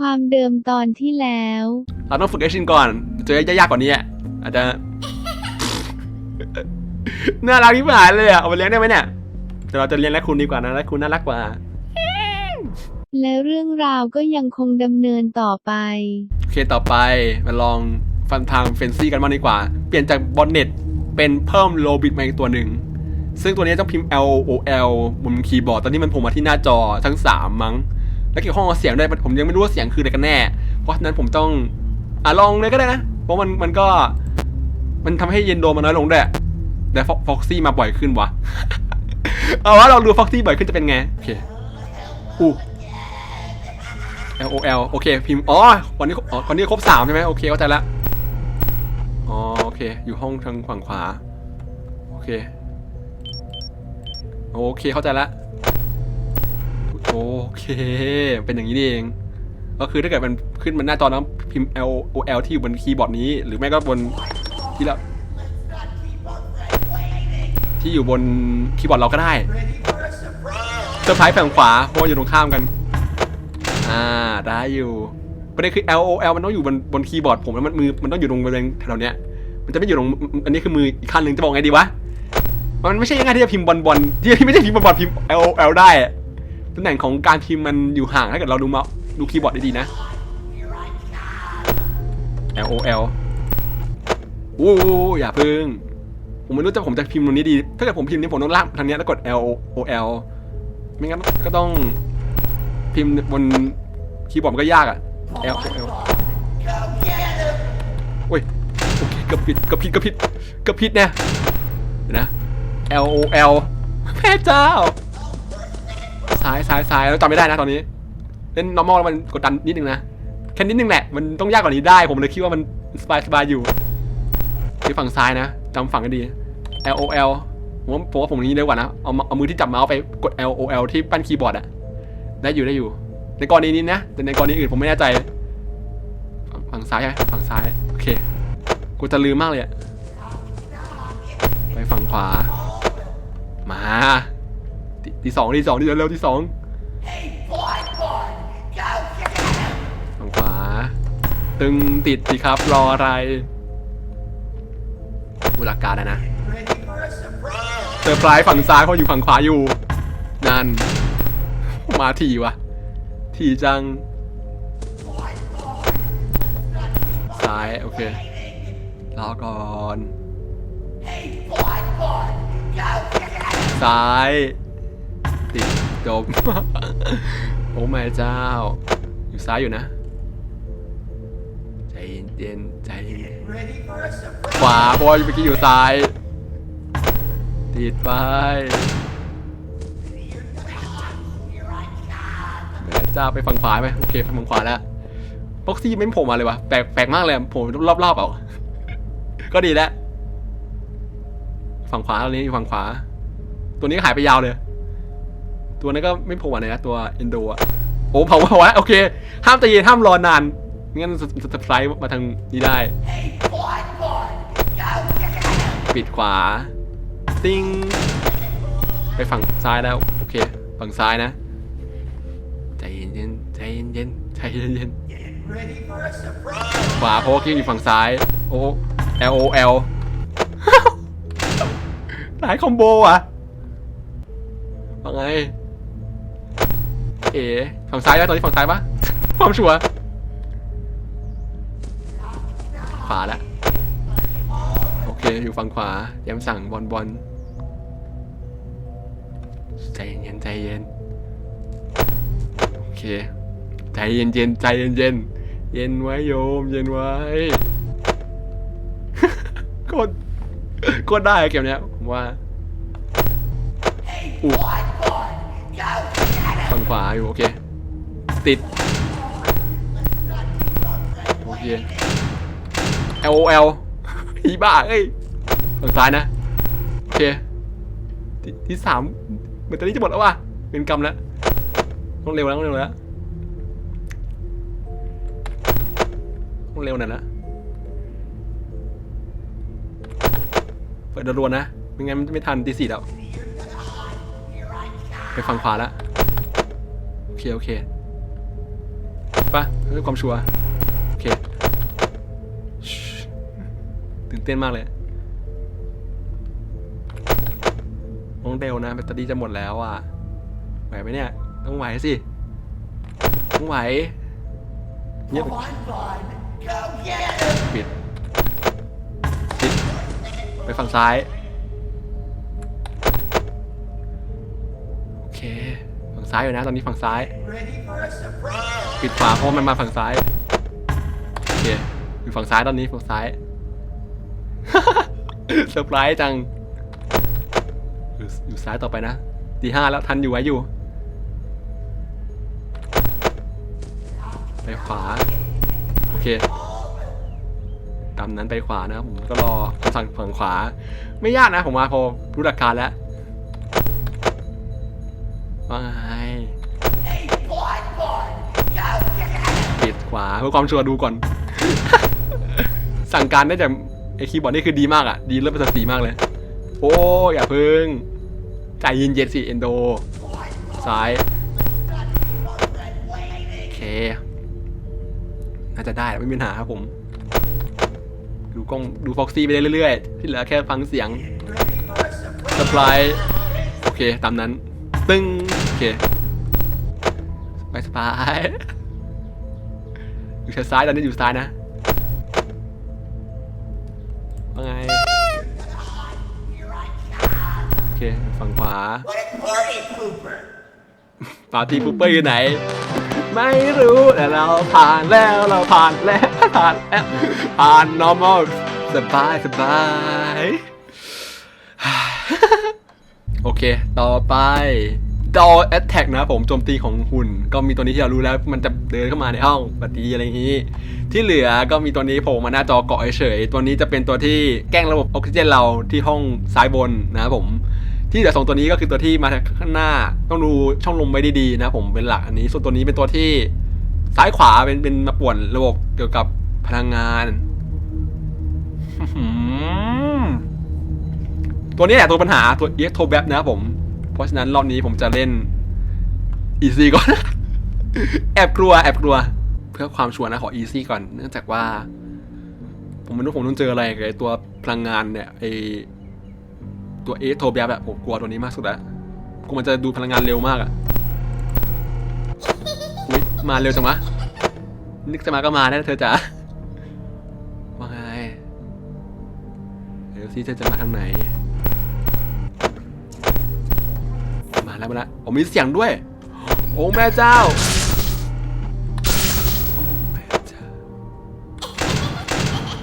ความเดิมตอนที่แล้ว เราต้องฝึกให้ชินก่อนเจอยากๆกว่านี้อะอาจจะ น่ารักที่ผ่านเลยอะเอาไปเลี้ยงได้ไหมเนี่ยแต่เราจะเลี้ยงและคุณดีกว่านะและคุณน่ารักกว่า และเรื่องราวก็ยังคงดำเนินต่อไป โอเคต่อไปมาลองฟันทางเฟนซี่กันมางดีกว่า เปลี่ยนจากบอลเน็ตเป็นเพิ่มโลบิทมาอีกตัวหนึ่ง ซึ่งตัวนี้ต้องพิมพ์ L O L บนคีย์บอร์ด ตอนนี้มันโผมมาที่หน้าจอทั้ง 3 มั้ง แล้วเกี่ยวข้องกับเสียงด้วยผมยังไม่รู้ว่าเสียงคืออะไรกันแน่ เพราะฉะนั้นผมต้องอะลองเลยก็ได้นะ เพราะมันมันก็ มันทำให้เย็นโดมันน้อยลงด้วยแต่ฟ็อกซี่มาบ่อยขึ้นวะเอาว่าลองดูฟ็อกซี่บ่อยขึ้นจะเป็นไงโอเคอู้ L O L โอเคพิมพ์อ๋อวันนี้อ๋อวันนี้ครบสามใช่ไหมโอเคเข้าใจละอ๋อโอเค อยู่ห้องทางฝั่งขวา โอเค โอเคเข้าใจละ โอเค เป็นอย่างนี้เอง ก็คือถ้าเกิดมันขึ้นมันหน้าจอแล้วพิมพ์ L O L ที่อยู่บนคีย์บอร์ดนี้ หรือไม่ก็บนที่เราที่อยู่บนคีย์บอร์ดเราก็ได้เซอร์ไพรส์ฝั่งขวาเพราะว่าอยู่ตรงข้ามกัน อ่าได้อยู่ประเด็นคือ L O L มันต้องอยู่บนบนคีย์บอร์ดผมแล้วมันมือมันต้องอยู่ตรงบริเวณแถวเนี้ย มันจะไม่อยู่ตรงอันนี้คือมืออีกขั้นหนึ่งจะบอกไงดีวะ มันไม่ใช่ยังไงที่จะพิมพ์บอลบอลที่ไม่ได้พิมพ์บอลบอลพิมพ์ L O L ได้ ตำแหน่งของการพิมพ์มันอยู่ห่างถ้าเกิดเราดูมาดูคีย์บอร์ดดีๆนะ L O L โอ้อย่าพึ่ง ผมไม่รู้จะผมจะพิมพ์ตรงนี้ดี ถ้าเกิดผมพิมพ์นี้ผมต้องลากทางนี้แล้วกด L O L ไม่งั้นก็ต้องพิมพ์บนคีย์บอร์ดมันก็ยากอะ L O L โอ้ยโอเคกือบผิดเกือบผิดเกือบผิดเกือบผิดเนี่ยนะ L O L แม่เจ้า ซ้ายซ้ายซ้ายแล้วจำไม่ได้นะตอนนี้ เล่น normal แล้วมันกดดันนิดนึงนะ แค่นิดนึงแหละ มันต้องยากกว่านี้ได้ ผมเลยคิดว่ามันสบายสบายอยู่ที่ฝั่งซ้ายนะจำฝั่งกันดี L O L ผมว่าผมว่าผมนี้เร็วกว่านะ เอาเอามือที่จับเมาส์ไปกด L O L ที่ปั้นคีย์บอร์ดอะได้อยู่ได้อยู่ ในกรณีนี้นะ แต่ในกรณีอื่นผมไม่แน่ใจ ฝั่งซ้ายใช่ฝั่งซ้าย โอเค กูจะลืมมากเลยอะไปฝั่งขวา มา ที่ที่สองที่สองที่เร็วๆที่สองฝั่งขวา ตึงติดสิครับรออะไรอุลักการนะนะเซอร์ไพรส์ฝั่งซ้ายเขาอยู่ฝั่งขวาอยู่ นั่น มาทีวะ ทีจัง ซ้าย โอเครอก่อน ซ้ายติด จบ โอ้แม่เจ้า อยู่ซ้ายอยู่นะ ใจเย็นๆใจเย็นขวาเพราะว่าเมื่อกี้อยู่ซ้าย ติดไปแม่เจ้าไปฝั่งขวาไหมโอเคไปฝั่งขวาแล้วพ็อกซี่ไม่โผล่มาเลยวะแปลกแปลกมากเลยผล่รอบๆเอาก็ดีแล้วฝั่งขวาตอนนี้อยู่ฝั่งขวา ตัวนี้หายไปยาวเลย ตัวนั้นก็ไม่โผล่มาเลยนะตัวเอนโดอะโอ้เผาเผาแล้วโอเค ห้ามใจเย็นห้ามรอนานงั้นสสไลด์มาทางนี้ได้ ปิดขวา ติ้ง ไปฝั่งซ้ายแล้ว โอเค ฝั่งซ้ายนะ ใจเย็นๆใจเย็นๆใจเย็นๆขวาเพราะว่ากิ้งอยู่ฝั่งซ้าย โอ้ L O L หลายคอมโบอะว่าไง เอ๋ฝั่งซ้ายแล้วตอนนี้ฝั่งซ้ายปะความชัวร์ขวาแล้วโอเคอยู่ฝั่งขวาแย้มสั่งบอลบอลใจเย็นใจเย็นโอเค ใจเย็นเย็นใจเย็นเย็นเย็นไว้โยม เย็นไว้กดกดได้เกมเนี้ยผมว่าอู้ ขวาอยู่โอเค ติด โอเค L O L อีบ้าเอ้ยฝั่งซ้ายนะ โอเค ที่ที่สามเหมือนตอนนี้จะหมดแล้วว่ะเป็นกรรมแล้ว ต้องเร็วแล้วต้องเร็วแล้วต้องเร็วหน่อยละเปิดรัวๆนะ ไม่งั้นมันไม่ทันตีสี่แล้ว ไปฝั่งขวาแล้ว เค โอเคปะเพื่อความชัวร์โอเคตื่นเต้นมากเลยน้องเดลนะแบตเตอรี่จะหมดแล้วอะไหวไหมเนี่ย ต้องไหวสิ ต้องไหวเงียบปิดปิด ไปฝั่งซ้าย ซ้ายอยู่นะ ตอนนี้ฝั่งซ้าย ปิดขวาเพราะมันมาฝั่งซ้ายโอเคอยู่ฝั่งซ้ายตอนนี้ฝั่งซ้ายเซอร์ไพรส์จังอยู่อยู่ซ้ายต่อไปนะตีห้าแล้วทันอยู่ไว้อยู่ ไปขวา โอเคตามนั้นไปขวานะครับผมก็รอคำสั่งฝั่งขวา ไม่ยากนะผมมาพอรู้หลักการแล้วว่าไง ขวาเพื่อความชัวร์ดูก่อน สั่งการได้จากไอคีย์บอร์ดนี่คือดีมากอะ ดีเลิศประเสริฐสีมากเลย โอ้อย่าพึ่งใจเย็นๆสิเอนโด ซ้าย โอเค น่าจะได้ไม่มีปัญหาครับผม ดูกล้องดูฟ็อกซี่ไปเรื่อยๆ ที่เหลือแค่ฟังเสียงสปายโอเค ตามนั้น ตึ้ง โอเค ไปสปาย อยู่ซ้ายตอนนี้อยู่ซ้ายนะว่าไงโอเคฝั่งขวาปาร์ตี้ปุ๊ปเปอร์อยู่ไหน ไม่รู้แต่เราผ่านแล้วเราผ่านแล้วผ่านแล้วผ่าน normal สบายสบายโอเค ต่อไป Doll Attack นะครับผมโจมตีของหุ่น ก็มีตัวนี้ที่เรารู้แล้วมันจะเดินเข้ามาในห้องปฏิอะไรอย่างนี้ ที่เหลือก็มีตัวนี้โผล่มาหน้าจอเกาะเฉยตัวนี้จะเป็นตัวที่แกล้งระบบออกซิเจนเราที่ห้องซ้ายบนนะครับผมที่เหลือสองตัวนี้ก็คือตัวที่มาข้างหน้าต้องดูช่องลมไว้ดีๆนะผมเป็นหลักอันนี้ ส่วนตัวนี้เป็นตัวที่ซ้ายขวาเป็นเป็นมาป่วนระบบเกี่ยวกับพลังงานตัวนี้แหละตัวปัญหาตัวเอ็กโทแบนะครับผม ราะฉะนั้นรอบนี้ผมจะเล่นอีซี่ก่อน แอบกลัว แอบกลัว เพื่อความชัวร์นะขออีซี่ก่อน เนื่องจากว่า ผมไม่รู้ผมต้องเจออะไรกับไอตัวพลังงานเนี่ยไอตัวเอโทเบียแบบผมกลัวตัวนี้มากสุดแล้วกูมันจะดูพลังงานเร็วมากอะอุ๊ยมาเร็วจังวะนึกจะมาก็มานะเธอจ๋าว่าไงเดี๋ยวซิเธอจะมาทางไหน แล้วมาแล้วผมมีเสียงด้วย โอ้แม่เจ้า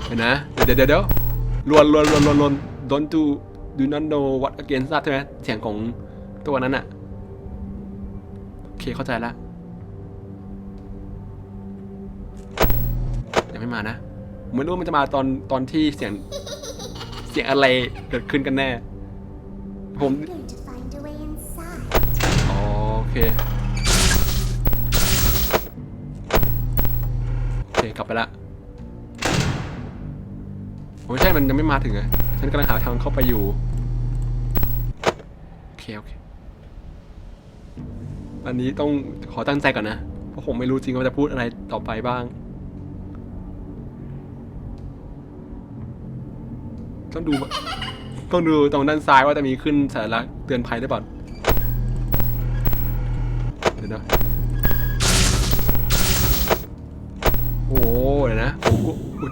เห็นนะ เดี๋ยวเดี๋ยวเดี๋ยวลวนลวนลวนลวนลวน don't do do not know what against that ใช่ไหมเสียงของตัวนั้นอะโอเคเข้าใจละยังไม่มานะผมไม่รู้ว่ามันจะมาตอนตอนที่เสียงเสียงอะไรเกิดขึ้นกันแน่ ผม เคโอเคกลับไปละโอ้ใช่มันยังไม่มาถึงอะฉันกำลังหาทางเข้าไปอยู่โอเคโอเคอันนี้ต้องขอตั้งใจก่อนนะเพราะผมไม่รู้จริงว่าจะพูดอะไรต่อไปบ้างต้องดูต้องดูตรงด้านซ้ายว่าจะมีขึ้นสัญลักษณ์เตือนภัยหรือเปล่า ยวนะโอ้เดี๋ยวนะโอ้โหอุ๊ย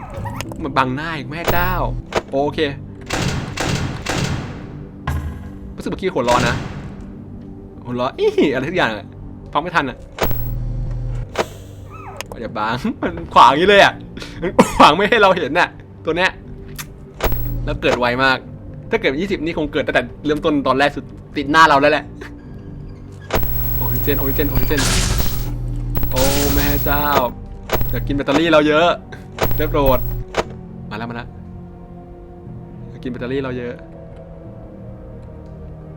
มันบังหน้าอีกแม่เจ้า โอเครู้สึกเมื่อกี้หัวร้อนนะหัวร้อนอีอะไรทุกอย่างอะฟังไม่ทันอะอย่าบังมันขวางอย่างนี้เลยอะมันขวางไม่ให้เราเห็นน่ะ ตัวเนี้ยแล้วเกิดไวมาก ถ้าเกิดยี่สิบนี่คงเกิดตั้งแต่เริ่มต้นตอนแรกสุดติดหน้าเราแล้วแหละ เจน โออกซิเจน โออกซิเจน โอ้แม่เจ้าอยากกินแบตเตอรี่เราเยอะเรียบโรดมาแล้วมาแล้วอยากกินแบตเตอรี่เราเยอะ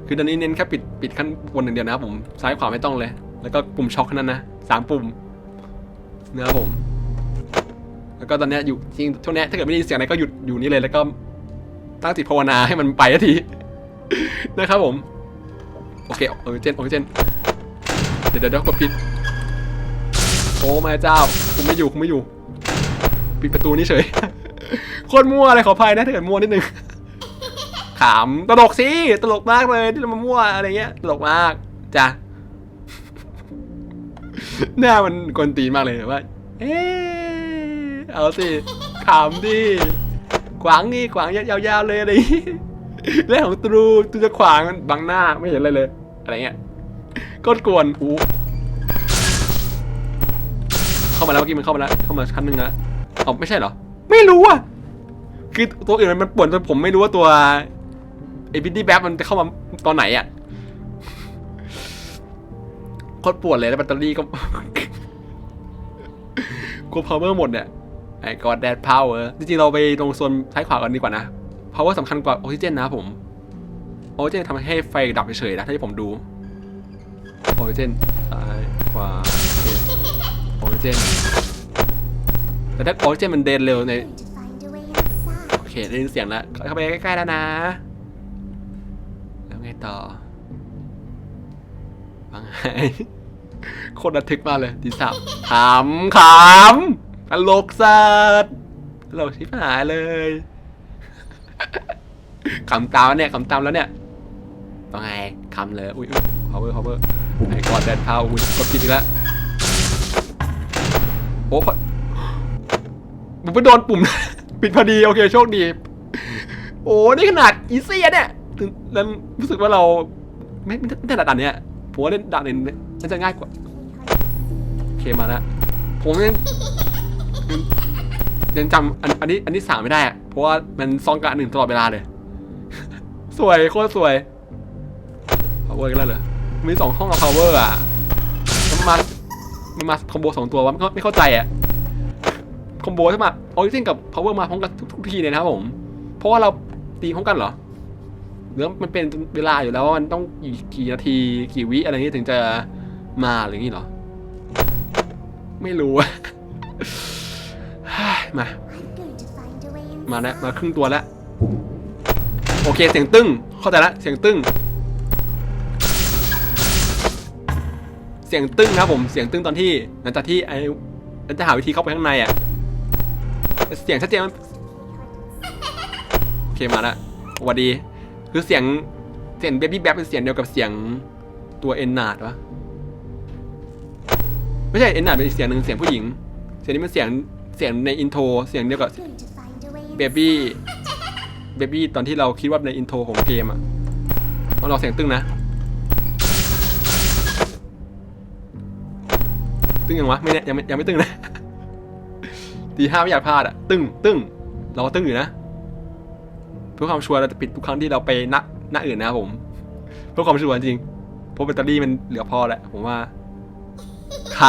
คือตอนนี้เน้นแค่ปิดปิดขั้นบนหนึ่างเดียวนะครับผม ซ้ายขวาไม่ต้องเลย แล้วก็ปุ่มช็อคนั้นนะสามปุ่มนะครับผม แล้วก็ตอนนี้อยู่จริงช่วงนี้ถ้าเกิดไม่ได้เสียงอะไรก็หยุดอยู่นี่เลยแล้วก็ตั้งจิตภาวนาให้มันไปสักทีนะครับผม โอเคออกซิเจนออกซิเจน เดี๋ยวเดี๋ยวเดี๋ยวกดผิด โอ้แม่เจ้าคุมไม่อยู่คุมไม่อยู่ ปิดประตูนี่เฉย โคตรมั่วอะไรขออภัยนะถ้าเกิดมั่วนิดนึง ขำตลกสิ ตลกมากเลยที่เรามามั่วอะไรเงี้ย ตลกมากจ้ะหน้ามันกวนตีนมากเลยว่า เอ๊ะเอาสิ ขำดิ ขวางนี่ขวางยาวๆเลยอะไรเรื่องของตรูตูจะขวางบังหน้าไม่เห็นอะไรเลย อะไรเงี้ย ก็กวนหูเข้ามาแล้วเมื่อกี้มันเข้ามาแล้วเข้ามาชั้นหนึ่งนะเอาไม่ใช่เหรอ ไม่รู้อะคือตัวอื่นมันป่วนจนผมไม่รู้ว่าตัวไอ้บิดดี้แบ็มันจะเข้ามาตอนไหนอะโคตรปวดเลยแล้วแบตเตอรี่ก็กลัวพาวเวอร์หมดเนี่ยไอ้กอดแดดพาวเวอร์จริงๆเราไปตรงโซนซ้ายขวากันดีกว่านะพาวเวอร์สำคัญกว่าออกซิเจนนะผมออกซิเจนทำให้ไฟดับเฉยๆนะถ้าที่ผมดู ออกซิเจนซ้ายขวาโอเคออกซิเจนแต่ถ้าออกซิเจนมันเดินเร็วใน Going to find a way inside. โอเคได้ยินเสียงแล้วเข้าไปใกล้ๆแล้วนะแล้วไงต่อฟังไงโคตรระทึกมากเลยดีสับขำขำตลกสัสตลกชิบหายเลยขำตามแล้วเนี่ยขำตามแล้วเนี่ย ต้องไงขำเลย อุ้ย power power ไอ้กอดแดนพาวอุ้ยกดผิดอีกแล้วโอ้พอผมไปโดนปุ่ม ปิดพอดี โอเค โชคดี โอ้นี่ขนาดอีซี่เนี่ยถึงแล้วรู้สึกว่าเราไม่ไม่ไม่ถนัดด่านเนี้ยผมว่าเล่นด่านอื่นน่าจะง่ายกว่า โอเคมาแล้วผมยังยังจำอันอันนี้อันนี้สามไม่ได้อะเพราะว่ามันซองกับอันหนึ่งตลอดเวลาเลย สวยโคตรสวย power กันแล้วเหรอมีสองห้องกับ power อะมันมามันมาคอมโบสองตัววะไม่เข้าใจอะคอมโบใช่ไหมออริจินกับ power มาพร้อมกันทุกทีเลยนะครับผม เพราะว่าเราตีพร้อมกันเหรอหรือมันเป็นเวลาอยู่แล้วว่ามันต้องกี่กี่นาทีกี่วิอะไรนี้ถึงจะมาหรืองนี้เหรอ ไม่รู้อะมา มาแล้วมาครึ่งตัวแล้ว โอเคเสียงตึ้งเข้าใจละเสียงตึ้ง เสียงตึ้งครับผมเสียงตึ้งตอนที่หลังจากที่ไอ้มันจะหาวิธีเข้าไปข้างในอะเสียงชัดเจนมันโอเคมาล้วสวัสดีคือเสียงเสียงเบบี้แบ็เป็นเสียงเดียวกับเสียงตัวเอ็นนาดวะไม่ใช่เอ็นนาดเป็นอีกเสียงหนึ่งเสียงผู้หญิง เสียงนี้เป็นเสียงเสียงในอินโทรเสียงเดียวกับเบบี้เบบี้ตอนที่เราคิดว่าในอินโทรของเกมอะต้องรอเสียงตึ้งนะ ตึ้งยังวะไม่เนี่ยยังไม่ยังไม่ตึ้งนะตีห้าไม่อยากพลาดอะตึ้งตึ้งเราตึ้งอยู่นะเพื่อความชัวร์เราจะปิดทุกครั้งที่เราไปณณอื่นนะครับผม เพื่อความชัวร์จริงเพราะแบตเตอรี่มันเหลือพอแหละผมว่าข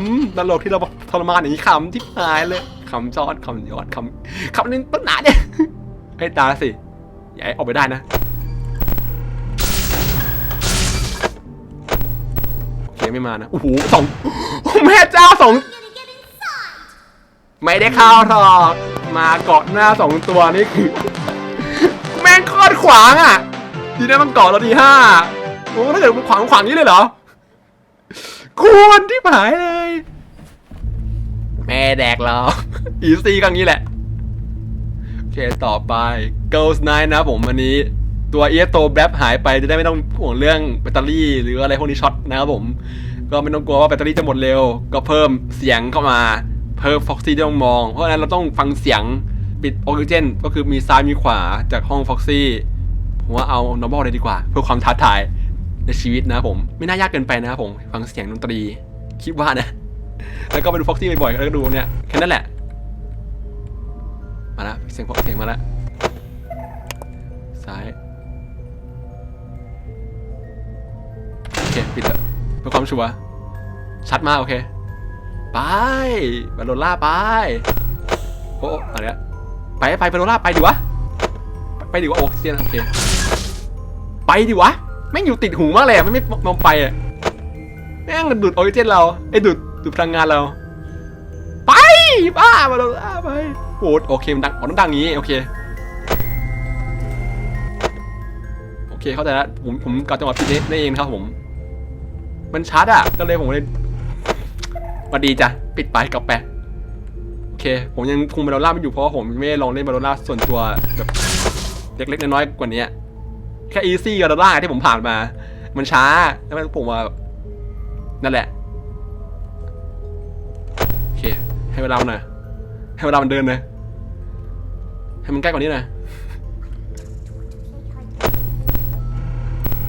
ำตลกที่เราทรมานอย่างนี้ขำที่หายเลยขำจอดขำยอดขำขำนึงต้นหนาเนี่ยให้ตาสิอย่าให้ออกไปได้นะ ไม่มานะโอ้โหสองโอ้แม่เจ้าสองไม่ได้เข้าหรอกมาเกาะหน้าสองตัวนี่คือ แม่งคตรขวางอะดีนะมันเกาะเราดีห้าโอ้ถ้าเกิดมันขวางขวางนี้เลยเหรอควรที่ผายเลย แม่แดกเราอีซี่กังนี้แหละโอเคต่อไป Girls Night นะผมอันนี้ ตัวเอสโตแบล็หายไปจะได้ไม่ต้องห่วงเรื่องแบตเตอรี่ หรืออะไรพวกนี้ช็อตนะครับผม ก็ไม่ต้องกลัวว่าแบตเตอรี่จะหมดเร็ว ก็เพิ่มเสียงเข้ามา เพิ่มฟ็อกซี่ที่ต้องมอง เพราะฉะนั้นเราต้องฟังเสียงปิดออกซิเจนก็คือมีซ้ายมีขวาจากห้องฟ็อกซี่ผมว่าเอา normal เลยดีกว่า เพื่อความท้าทายในชีวิตนะครับผม ไม่น่ายากเกินไปนะครับผมฟังเสียงดนตรีคิดว่านะ แล้วก็ไปดูฟ็อกซี่บ่อยๆแล้วก็ดูเนี่ยแค่นั้นแหละมาแล้วเสียงเสียงมาแล้วซ้าย เคปิดเถอะเพื่อความชัวร์ชัดมากโอเค ไปบาโลล่าไปโอ้อะไรอะไปไปบาโลล่าไปดิวะไปดิวะโอเซียนโอเคไปดิวะแม่งอยู่ติดหูมากเลยอะไม่ไม่มองไปอะแม่งดูดออกซิเจนเราไอ้ดูดดูดพลังงานเรา ไปบ้าบาโลล่าไปโอ้โอเคมันดังอ๋อต้องดังอย่างงี้โอเคโอเคเข้าใจแล้วผมผมกลับจังหวะผิดนี่นี่เองครับผม มันชัดอะ ก็เลยผมเลยหวัดดีจ้ะ ปิดไปกลับไปโอเค ผมยังคุมบาโลล่าไม่อยู่เพราะผมไม่ลองเล่นบาโลล่าส่วนตัวแบบเล็กๆน้อยๆกว่านี้แค่อีซี่กับาโลล่าที่ผมผ่านมา มันช้าแล้วมันผมว่านั่นแหละโอเค ให้เวลาหน่อยให้เวลามันเดินหน่อยให้มันใกล้กว่านี้หน่อย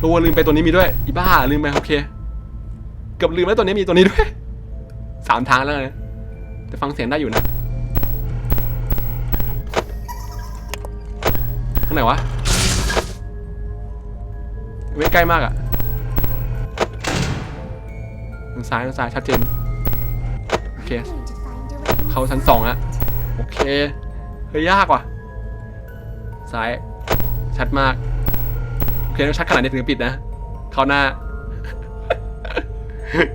ตัวลืมไปตัวนี้มีด้วยอีบ้าลืมไปโอเค เกือบลืมแล้วตัวนี้มีตัวนี้ด้วยสามทางแล้วนะแต่ฟังเสียงได้อยู่นะข้างไหนวะไม่ใกล้มากอะทางซ้ายทางซ้ายชัดเจนโอเคเข้าชั้นสองอะโอเคเฮ้ยยากว่ะซ้ายชัดมากโอเคต้องชัดขนาดนี้ถึงจะปิดนะเข้าหน้า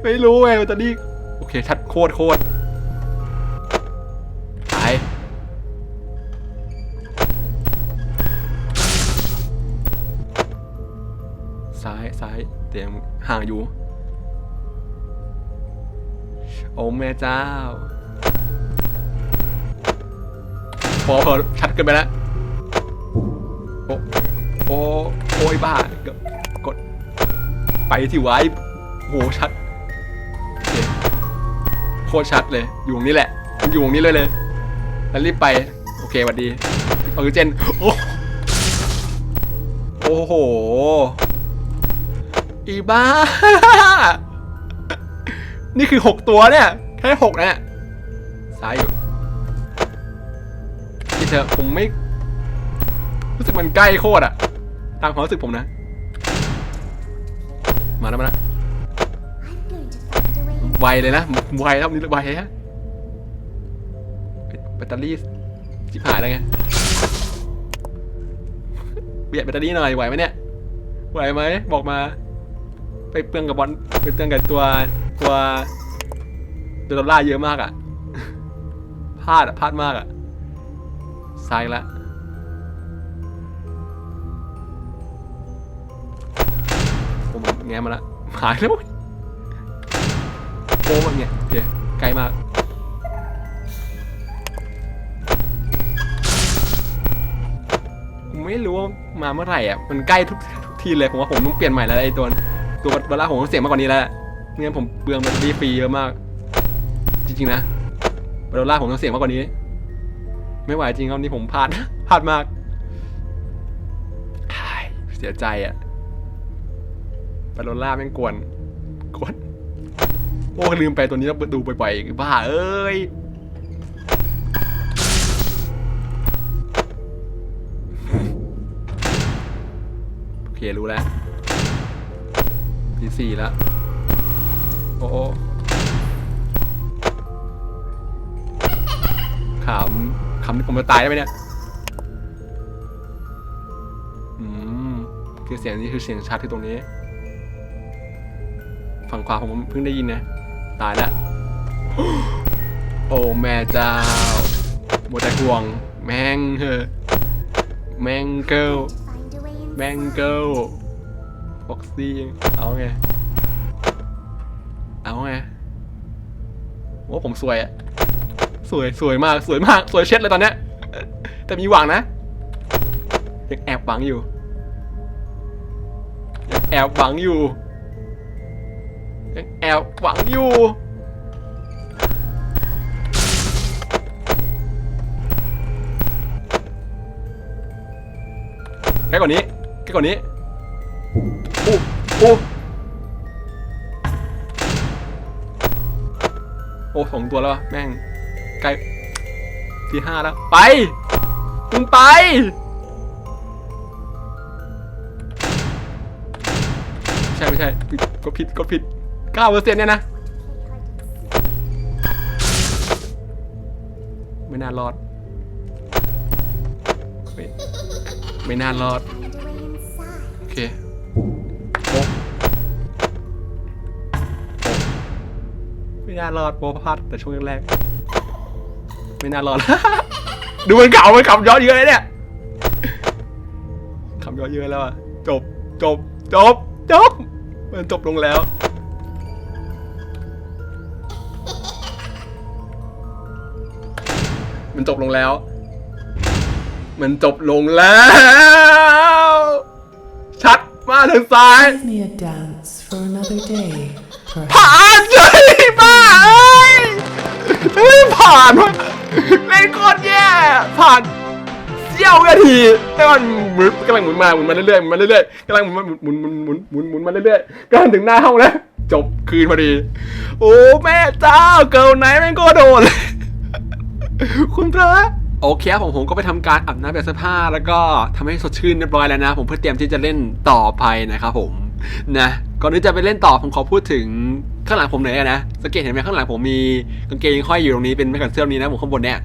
ไม่รู้ไงมันตอนนี้โอเคชัดโคตรโคตรไปซ้ายซ้ายเตียงห่างอยู่ โอ้แม่เจ้า พอพอชัดเกินไปแล้วโอ้โอ้โอ้ยบ้า กด ไปที่ไว้โหชัด ตรชัดเลย อยู่ตรงนี้แหละ อยู่ตรงนี้เลยเลย แล้วรีบไป โอเคสวัสดีออกซิเจนโอ้โอ้โห อีบ้า นี่คือหกตัวเนี่ย แค่หกนะซ้ายอยู่ที่เธอผมไม่ รู้สึกมันใกล้โคตรอะตามความรู้สึกผมนะ มาแล้วมาแล้ว ไวเลยนะไวแล้วนี่ไวฮะแบตเตอรี่จิบหายแล้วไงเบียดแบตเตอรี่หน่อยไหวไหมเนี่ยไหวไหมบอกมา ไปเปลืองกับบอลไปเปลืองกับตัวตัวดอลลาร์เยอะมากอะพลาดอะพลาดมากอะซ้ายละผมแง้มมาละหายแล้ว โอ้มันเนี่ยโอเคไกลมากผมไม่รู้ว่ามาเมื่อไหร่อะมันใกล้ทุกทุกทีเลยผมว่าผมต้องเปลี่ยนใหม่แล้วไอ้ตัวตัวเวลาผมต้องเสียงมากกว่านี้แล้วไม่งั้นผมเปลืองแบตเตอรี่ฟรีเยอะมาก จริงๆนะเวลาผมต้องเสียงมากกว่านี้ ไม่ไหวจริงครอบนี้ผมพลาดพลาดมากอ้ายเสียใจอะบาโลล่าแม่งกวนกวน โอ้ลืมไปตัวนี้ต้องดูบ่อยๆอีกบ้าเอ้ยโอเครู้แล้วทีสี่แล้วโอ้โอ้ขำขำที่ผมจะตายได้ไหมเนี่ยอืมคือเสียงนี้คือเสียงชัดที่ตรงนี้ ฝั่งขวาผมเพิ่งได้ยินนะ ตายแล้ว โอ้แม่เจ้าหมดแต่ห่วง แมงเฮอแมงเกิลแมงเกิลฟ็อกซี่เอาไง เอาไงว่าผมสวยอะสวยสวยมากสวยมาก สวยเช็ดเลยตอนเนี้ยแต่มีหวังนะยังแอบหวังอยู่ยังแอบหวังอยู่ ยังแอบหวังอยู่ ใกล้กว่านี้ ใกล้กว่านี้อู้อู้โอ้สองตัวแล้วแม่ง ใกล้ที่ห้าแล้ว ไปมึงไปใช่ไม่ใช่ผิดก็ผิดก็ผิด เก้าเปอร์เซ็นต์เนี่ยนะ ไม่น่ารอด ไม่ไม่น่ารอด โอเคโป๊ะไม่น่ารอดโป๊พลาดแต่ช่วงแรกๆไม่น่ารอด ดูมันเก่ามันขับย้อนเยอะเลยเนี่ยขับย้อนเยอะแล้วอะจบจบจบจบมันจบลงแล้ว มันจบลงแล้ว มันจบลงแล้ว ชัดมาทางซ้าย Give me a dance for another day, perhaps. ผ่านเลยบ้าเอ้ยเฮ้ยผ่านวะเล่นโคตรแย่ผ่านเสี้ยววินาทีแต่มันหมุนกำลังหมุนมาหมุนมาเรื่อยๆหมุนมาเรื่อยๆกำลังหมุนมาหมุนหมุนหมุนหมุนหมุนมาเรื่อยๆกำลังถึงหน้าห้องแล้วจบคืนพอดี โอ้แม่เจ้าเกิร์ลไนท์แม่งก็โดนเลย คุณพระโอเคครับผมผมก็ไปทำการอาบน้ำเปลี่ยนเสื้อผ้า แล้วก็ทำให้สดชื่นเรียบร้อยแล้วนะ ผมเพื่อเตรียมที่จะเล่นต่อไปนะครับผมนะก่อนที่จะไปเล่นต่อผมขอพูดถึงข้างหลังผมหน่อยนะสังเกตเห็นไหมข้างหลังผมมีกางเกงห้อยอยู่ตรงนี้เป็นไม่กันเสื้อนี้นะผมข้างบนเนี่ย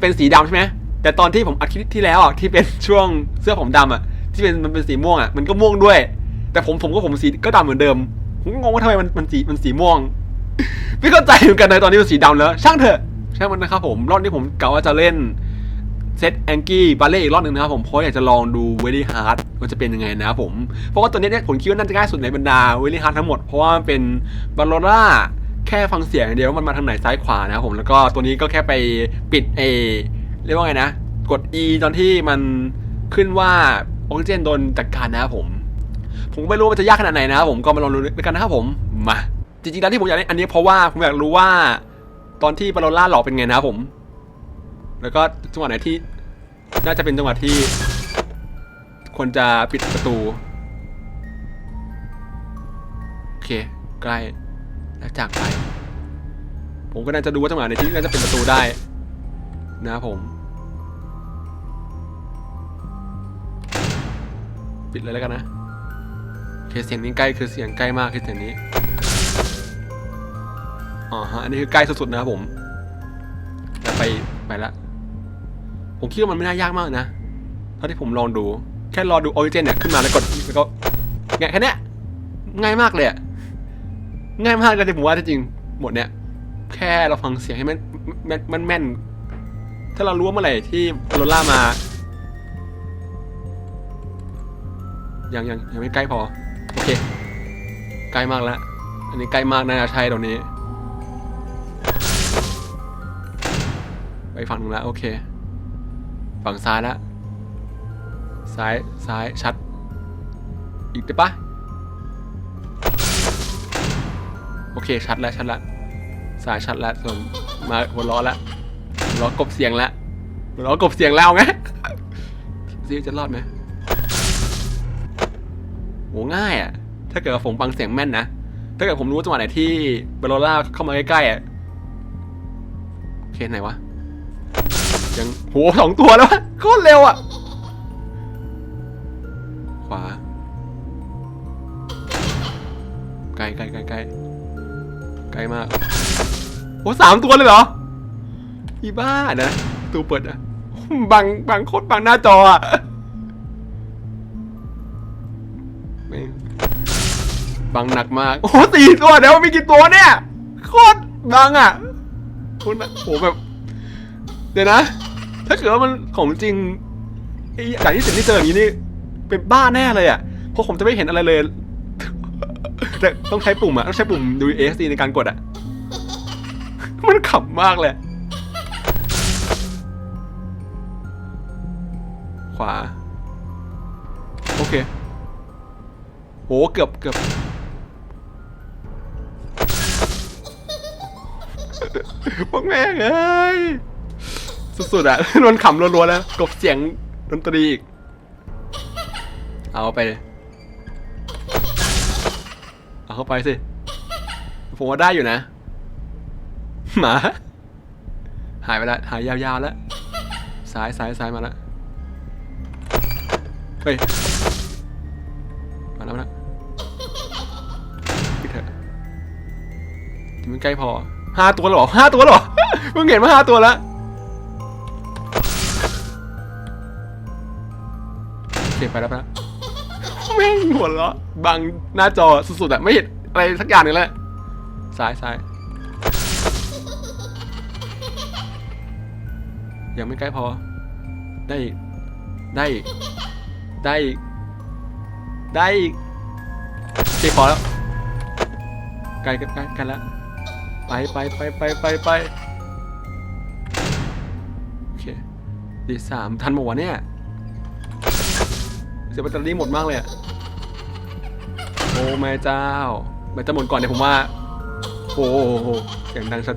เป็นสีดำใช่ไหมแต่ตอนที่ผมอัดคลิปที่แล้วอะที่เป็นช่วงเสื้อผมดำอะที่เป็นมันเป็นสีม่วงอะมันก็ม่วงด้วย แต่ผมผมก็ผมสีก็ดำเหมือนเดิมผมก็งงว่าทำไมมันมันสีมันสีม่วง ไม่เข้าใจเหมือนกันในตอนนี้มันสีดำแล้ว ช่างเถอะ ช่มันนะครับผมรอบนี้ผมกะว่าจะเล่นเซตแองกี้บาเล่อีกรอบหนึ่งนะครับผมเพราะอยากจะลองดูเวลี่ฮาร์ดว่าจะเป็นยังไงนะครับผม เพราะว่าตัวนี้เนี่ยผมคิดว่าน่าจะง่ายสุดในบรรดาเวลี่ฮาร์ดทั้งหมด เพราะว่ามันเป็นบาโลล่าแค่ฟังเสียงเดียวว่ามันมาทางไหนซ้ายขวานะครับผมแล้วก็ตัวนี้ก็แค่ไปปิดเอเรียกว่าไงนะ กด E ตอนที่มันขึ้นว่าออกซิเจนโดนจัดการนะครับผม ผมไม่รู้ว่ามันจะยากขนาดไหนนะครับผมก็มาลองดูด้วยกันนะครับผมมาจริงๆแล้วที่ผมอยากเล่นอันนี้เพราะว่าผมอยากรู้ว่า ตอนที่บาโลล่าหลอกเป็นไงนะครับผม แล้วก็จังหวะไหนที่ น่าจะเป็นจังหวะที่ควรจะปิดประตู โอเค ใกล้แล้วจากไป ผมก็น่าจะดูว่าจังหวะไหนที่น่าจะเป็นประตูได้ นะครับผม ปิดเลยแล้วกันนะโอเคเสียงนี้ใกล้คือเสียงใกล้มากคือเสียงนี้ อ๋อฮะอันนี้คือใกล้สุดๆนะครับผมจะไปไปละ ผมคิดว่ามันไม่น่ายากมากนะเท่าที่ผมลองดู แค่รอดูออริเจนเนี่ยขึ้นมาแล้วกดแล้วก็ง่แค่นี้ง่ายมากเลยอะง่ายมากเลยที่ผมว่าจริงหมดเนี่ย แค่เราฟังเสียงให้ม่นแม่นม่นแม่นถ้าเรารู้ว่าเมื่อไหร่ที่โรล่ามา ยังยังยังไม่ใกล้พอ โอเค ใกล้มากแล้ว อันนี้ใกล้มากนะใช่ตรงนี้ ไปฝั่งนึงแล้วโอเค ฝั่งซ้ายแล้วซ้ายซ้ายชัด อีกได้ปะโอเคชัดแล้วชัดแล้วซ้ายชัดแล้วส่วนมาหัวล้อแล้วหัวล้อกบเสียงแล้วหัวล้อกบเสียงแล้วไงซิจะรอดไหมโหง่ายอะ ถ้าเกิดผมฟังเสียงแม่นนะถ้าเกิดผมรู้จังหวะไหนที่เบลลล่าเข้ามาใกล้ๆอะโอเคไหนวะ ยังโหสองตัวแล้วโคตรเร็วอะ ขวาไกลไกลไกลไกลไกลมากโหสามตัวเลยเหรออีบ้านะตูเปิดอะบังบังโคตรบังหน้าจออะแม่งบังหนักมาก โอ้สี่ตัวเดี๋ยวมีกี่ตัวเนี่ย โคตรบังอะคุณโอ้โหแบบ เดี๋ยวนะ ถ้าเกิดว่ามันของจริงไอ้อย่างที่สิ่งที่เจออย่างนี้นี่เป็นบ้าแน่เลยอะเพราะผมจะไม่เห็นอะไรเลย แต่ต้องใช้ปุ่มอะต้องใช้ปุ่ม WSD ในการกดอะ มันขำมากเลย ขวา โอเค โห เกือบเกือบพวกแม่งเอ้ย สุดๆอะนวนขำรัวๆแล้วกบเสียงดนตรีอีก เอาไป เอาเข้าไปสิ ผมว่าได้อยู่นะ หมา หายไปล้วหายยาวๆแล้วซ้ายซ้ายซ้ายมาแล้วเฮ้ย มาแล้วมาแล้วปิดเถอะมันใกล้พอห้าตัวหรอห้าตัวหรอเพิ่งเห็นว่าห้าตัวแล้ว คไปแล้วไปแล้วแม่งหัวเราะบังหน้าจอสุดๆอะไม่เห็นอะไรสักอย่างหนึงแล้วซ้ายซ้ายยังไม่ใกล้พอ ได้อีกได้อีกได้อีกได้อีกโอเคพอแล้วใกลกล้ใกล้กล้แล้วไปไปไปไปไปไปตีสามทันหมดวะเนี่ย เสียแบตเตอรี่หมดมากเลยอะโอ้แม่เจ้าแบตจะหมดก่อนเนี่ยผมว่าโอ้โหเสียงดังชัด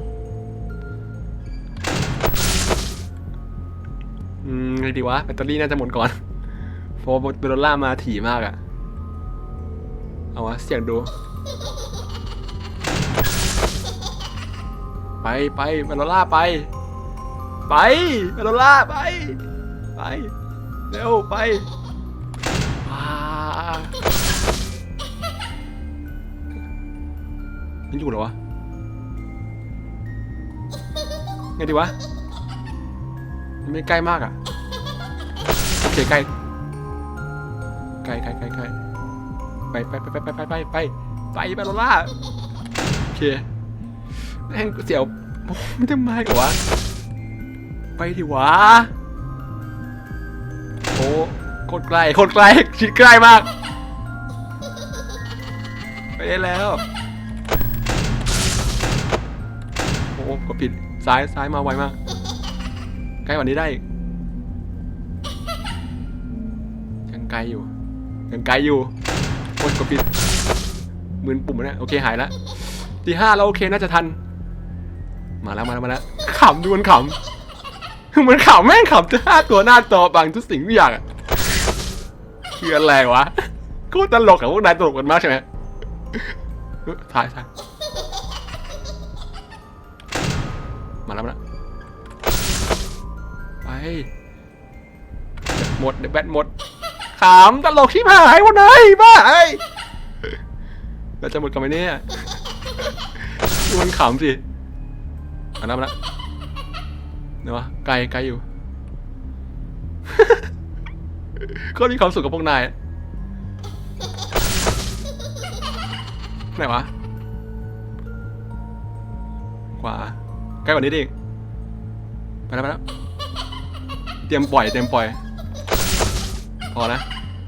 อืมไงดีวะแบตเตอรี่น่าจะหมดก่อนเพราะว่าเบลล่ามาถี่มากอะเอาวะเสียงดู ไปไปเบลล่าไป ไปเบลล่าไป ไป เร็วไป มันอยู่เหรอวะ ไงดีวะ มันไม่ใกล้มากอะโอเคใกล้ใกล้ใกล้ใกล้ใกล้ไปไปไปไปไปไปไปไปไปไปโรล่าโอเคแม่งเสียวไม่ได้มาเหรอวะ ไปดิวะโอ้โคตรใกลโคตรใกลชิดใกล้มาก ไปได้แล้ว โอ้กดผิด ซ้ายซ้ายมาไวมาก ใกล้กว่านี้ได้อีกยังไกลอยู่ ยังไกลอยู่โอ้กดผิดมืนปุ่มนี่ยโอเคหายแล้วทีห้าเราโอเคน่าจะทัน มาแล้วมาแล้วมาแล้วขำดูมันขำเหมือนขำแม่งขำจะห้าตัวหน้าจอบางทุกสิ่งทุกอย่างอะคืออะไรวะกูตลกกับพวกนายตลกกันมากใช่ไหม ถ่ายถ่ายมาแล้วมาแล้วไปหมดเดี๋ยวแบตหมดขำตลกชิบหายวันไหนบ้าไอ้แบตจะหมดกันไหมเนี่ยมันขำสิมาแล้วมาแล้วเดี๋ยวะไกลไกลอยู่ ก็มีความสุขกับพวกนาย ไหนวะ ขวา ใกล้กว่านี้ดิ ไปแล้วไปแล้ว เตรียมปล่อย เตรียมปล่อย พอนะ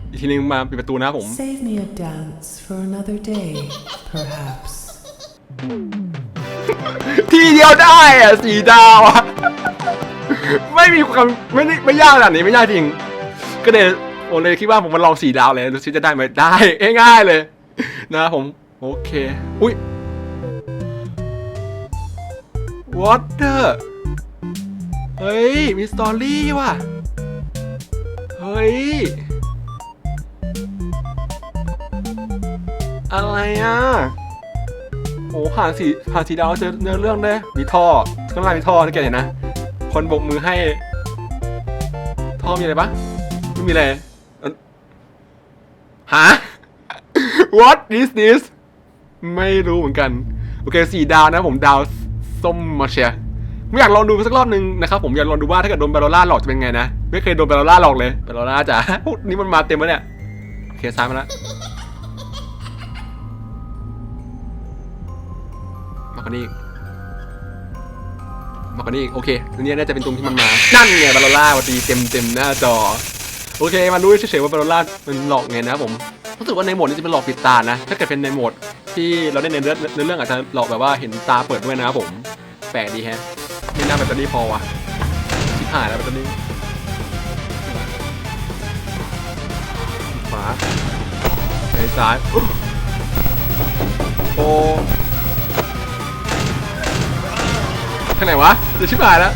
อีกทีนึงมาปิดประตูนะผม Save me a dance for another day, perhaps. ทีเดียวได้อะสี่ดาวอะไม่มีความไม่ได้ไม่ยากขนาดนี้ไม่ยากจริง ก็เลยผมเลยคิดว่าผมมาลองสี่ดาวเลยดูซิจะได้ไหมได้ง่ายๆเลย นะผม โอเค อุ้ย water เฮ้ย มีสตอรี่ว่ะ เฮ้ย อะไรอะโอ้ผ่านสีผ่านสีดาวเจอเนื้อเรื่องได้มีท่อข้างล่างมีท่อนะแกเห็นนะ คนบกมือให้ ท่อมีอะไรปะไม่มีอะไรเอ่อฮะ What is this ไม่รู้เหมือนกัน โอเคสี่ดาวนะผมดาวส้มมาเชียร์ไม่อยากลองดูสักรอบนึงนะครับผมอยากลองดูว่าถ้าเกิดโดนบลล่าหลอกจะเป็นไงนะ ไม่เคยโดนบลล่าหลอกเลยบลล่าจ๋าพวกนี้มันมาเต็มแล้วเนี่ยโอเคซ้ายมาแล้วมากกว่านี้อีกมากกว่านี้อีกโอเคตัวนี้น่าจะเป็นตรงที่มันมา นั่นไงบลล่าวันดีเต็มเต็มหน้าจอ โอเค มาดูเฉยๆว่าบลล่ามันหลอกไงนะผมรู้สึกว่าในโหมดนี้จะเป็นหลอกปิดตานะ ถ้าเกิดเป็นในโหมด ที่เราได้ในเรื่องในเรื่องอาจจะหลอกแบบว่าเห็นตาเปิดด้วยนะครับผมแปลกดีแฮะไม่น่าแบตเตอรี่พอวะชิบหายแล้วแบตเตอรี่ขวาไปซ้ายโอ้ทางไหนวะเดี๋ยวชิบหายแล้ว